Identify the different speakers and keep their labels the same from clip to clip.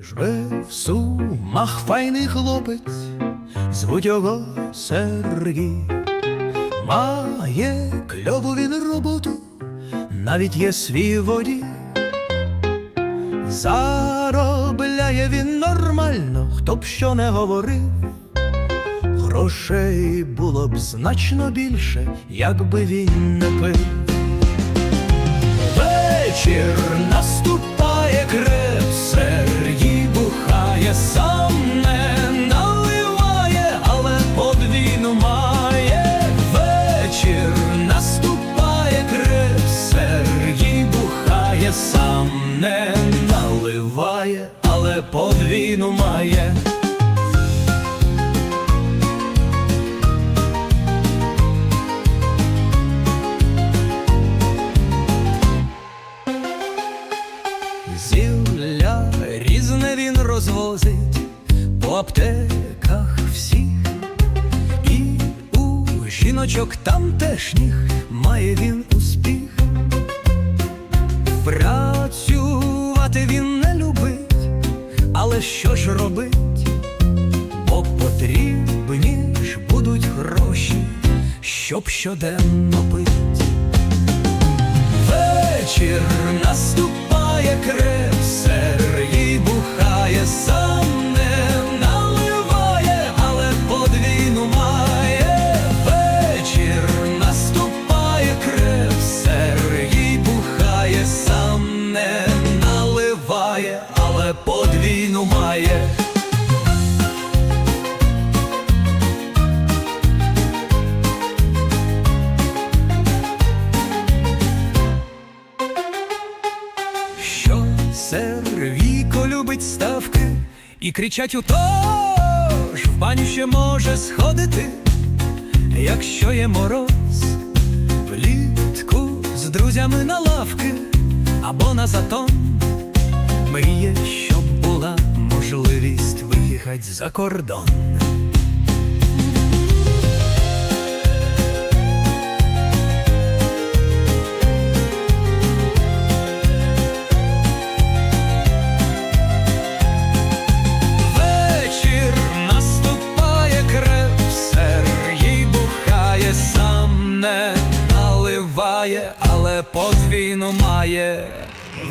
Speaker 1: Живе в сумах файний хлопець, звуть його Сергій. Має кльову він роботу, навіть є свій водій. Заробляє він нормально, хто б що не говорив. Грошей було б значно більше, якби він не пив. Наливає, але подвійну має. Зілля різне він розвозить по аптеках всіх, і у жіночок тамтешніх має він що ж робить? Бо потрібні ж будуть гроші, щоб щоденно пить. Вечір наступає креп, любить ставки і кричать у ж в баню ще може сходити, якщо є мороз, влітку з друзями на лавки або на затон. Мріє, щоб була можливість виїхати за кордон. Наливає, але подвійну має.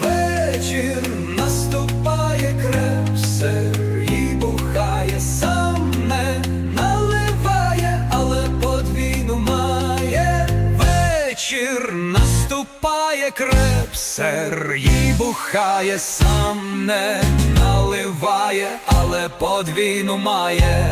Speaker 1: Вечір наступає креп, Сергій бухає, сам не наливає, але подвійну має. Вечір наступає креп, Сергій бухає, сам не наливає, але подвійну має.